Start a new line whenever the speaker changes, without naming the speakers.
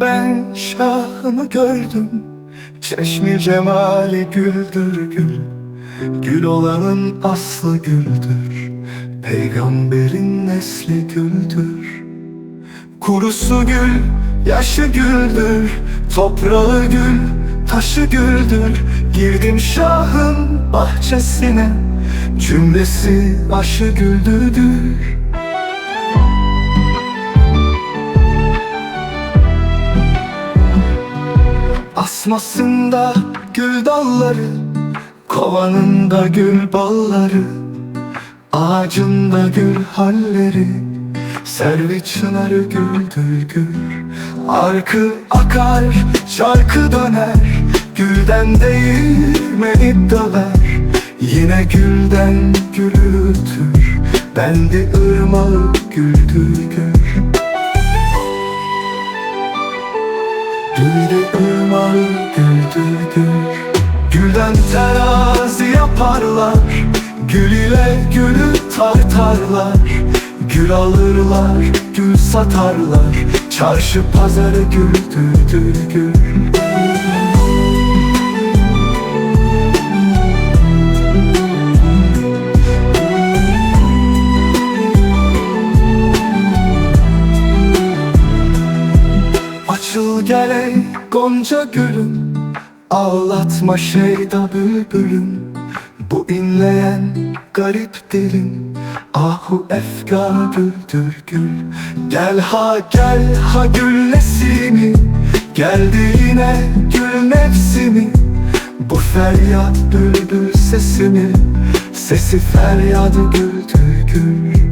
ben şahını gördüm. Çeşmi cemali güldür gül. Gül olanın aslı güldür. Peygamberin nesli güldür. Kurusu gül, yaşı güldür. Toprağı gül, taşı güldür. Girdim şahın bahçesine. Cümlesi aşı güldürdür Asmasında gül dalları Kovanında gül balları Ağacında gül halleri Servi çınarı güldür gül. Arkı akar, şarkı döner Gülden değirmeni döver Yine gülden gülü ötür Bendi ırmağı güldür gül Gülde ırmağı güldür gül Gülden terazi yaparlar. Gül ile gülü tartarlar. Gül alırlar, gül satarlar. Çarşı pazarı güldürdür gül Açıl gel ey gonca gülüm Ağlatma şeyda bülbülüm. Bu inleyen garip dilim Ahu efkarıdır gül Gel ha gel ha gül nesimi Geldi yine gül mevsimi Bu feryat bülbül sesimi Sesi feryadı güldür gül